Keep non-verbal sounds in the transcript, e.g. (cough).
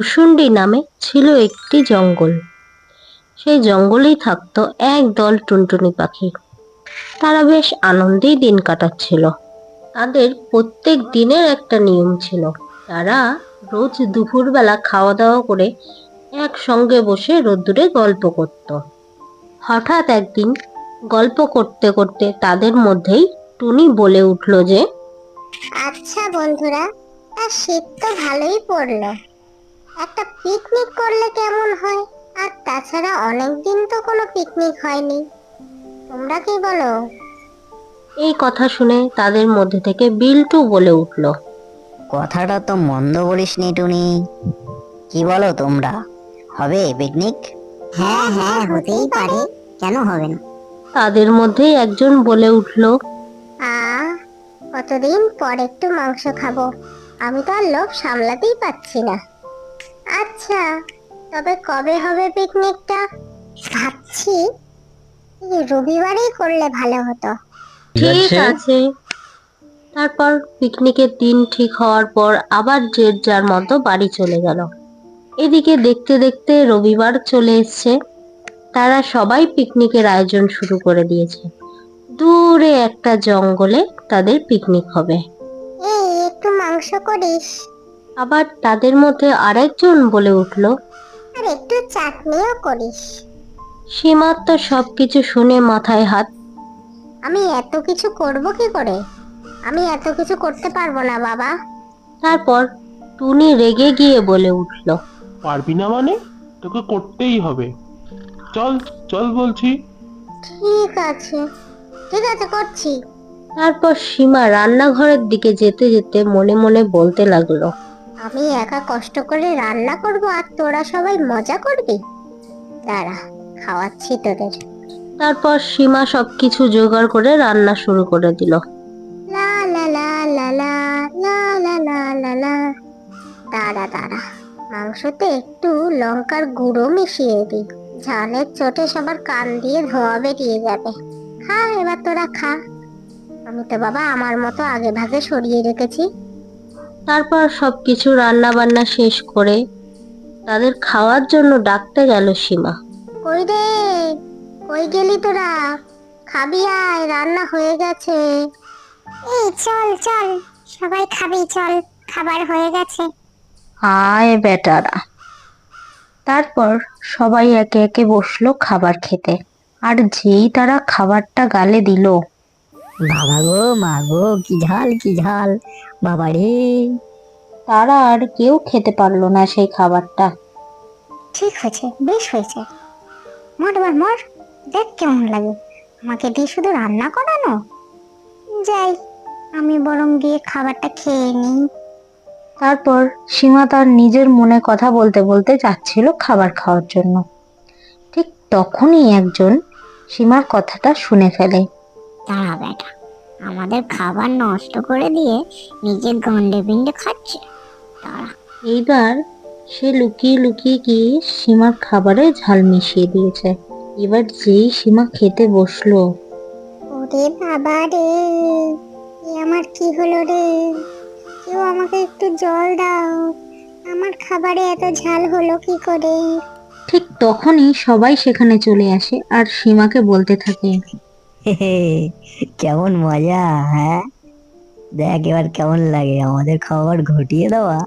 ভুসুন্ডি নামে ছিল একটি জঙ্গল। সেই জঙ্গলেই থাকতো এক দল টুনটুনি পাখি। তারা বেশ আনন্দেই দিন কাটাচ্ছিল। তাদের প্রত্যেক দিনের একটা নিয়ম ছিল। তারা রোজ দুপুরবেলা খাওয়া দাওয়া করে একসঙ্গে বসে রোদ্দুরে গল্প করত। হঠাৎ একদিন গল্প করতে করতে তাদের মধ্যেই টুনি বলে উঠল যে আচ্ছা বন্ধুরা আর শীত তো ভালোই পড়ল। একটা পিকনিক করলে কেমন হয়? আর তাছাড়া অনেক দিন তো কোনো পিকনিক হয়নি। তোমরা কি বলো? এই কথা শুনে তাদের মধ্যে থেকে বিল্টু বলে উঠল। কথাটা তো মন্দ বলিসনি টুনি। কি বলো তোমরা? হবে পিকনিক হ্যাঁ হ্যাঁ হতেই পারে। কেন হবে না? তাদের মধ্যেই একজন বলে উঠল আ কতদিন পর একটু মাংস খাব। আমি তো আর লোভ সামলাতেই পাচ্ছি না। আচ্ছা তবে কবে হবে পিকনিকটা? ভাবছি এই রবিবারেই করলে ভালো হতো। ঠিক আছে। তারপর পিকনিকের দিন ঠিক হওয়ার পর আবার যে যার মতো বাড়ি চলে গেল। এদিকে দেখতে দেখতে রবিবার চলে এসছে। তারা সবাই পিকনিকের আয়োজন শুরু করে দিয়েছে। দূরে একটা জঙ্গলে তাদের পিকনিক হবে। এই একটু মাংস করিস। আবার তাদের মধ্যে আরেকজন বলে উঠল আর একটু চাটনিও করিস। সীমার তো সবকিছু শুনে মাথায় হাত আমি এত কিছু করব কি করে? আমি এত কিছু করতে পারব না বাবা। তারপর টুনি রেগে গিয়ে বলে উঠল পারবি না মানে? তোকে করতেই হবে। চল চল বলছি। ঠিক আছে ঠিক আছে করছি। তারপর সীমা রান্নাঘরের দিকে যেতে যেতে মনে মনে বলতে লাগল আমি একা কষ্ট করে রান্না করব আর তোরা সবাই মজা করবি দাঁড়া খাওয়াচ্ছি তোদের তারপর সীমা সবকিছু জোগাড় করে রান্না শুরু করে দিল লা লা লা লা লা লা লা লা লা লা দাঁড়া দাঁড়া মাংসতে একটু লঙ্কার গুঁড়ো মিশিয়ে দিই ঝালের চোটে সবার কান দিয়ে ধোয়া বেরিয়ে যাবে খা এবার তোরা খা আমি তো বাবা আমার মতো আগে ভাগে সরিয়ে রেখেছি তারপর সবকিছু রান্না বান্না শেষ করে তাদের খাওয়ার জন্য ডাকতে গেল সীমা। কই রে? কই গেলি তোরা? খাবি আয় রান্না হয়ে গেছে। এই চল চল সবাই খাবি চল খাবার হয়ে গেছে। আয় বেটারা। তারপর সবাই একে একে বসল খাবার খেতে। আর যেই তারা খাবারটা গালে দিল বাবা গো মা গো কি ঝাল কি ঝাল। বাবা রে। তারা আর কেউ খেতে পারল না সেই খাবারটা। ঠিক হয়েছে বেশ হয়েছে। মর এবার মর দেখ কেমন লাগে। আমাকে দিয়ে শুধু রান্না করানো? যাই আমি বরং গিয়ে খাবারটা খেয়ে নিই। তারপর সীমা তার নিজের মনে কথা বলতে বলতে যাচ্ছিল খাবার খাওয়ার জন্য। ঠিক তখনই একজন সীমার কথাটা শুনে ফেলে। দাঁড়া বেটা আমাদের খাবার নষ্ট করে দিয়ে নিজের গন্ডে পিণ্ডে খাচ্ছে। দাঁড়া। এইবার সে লুকিয়ে লুকিয়ে গিয়ে সীমার খাবারে ঝাল মিশিয়ে দিয়েছে। এবার যেই সীমা খেতে বসল। ওরে বাবা রে এ আমার কি হলো রে? কেউ আমাকে একটু জল দাও। আমার খাবারে এত ঝাল হলো কি করে? ঠিক তখনই সবাই সেখানে চলে আসে আর সীমাকে বলতে থাকে। (laughs) কেমন মজা হ্যাঁ? দেখ এবার কেমন লাগে আমাদের খাবার ঘটিয়ে দেওয়া।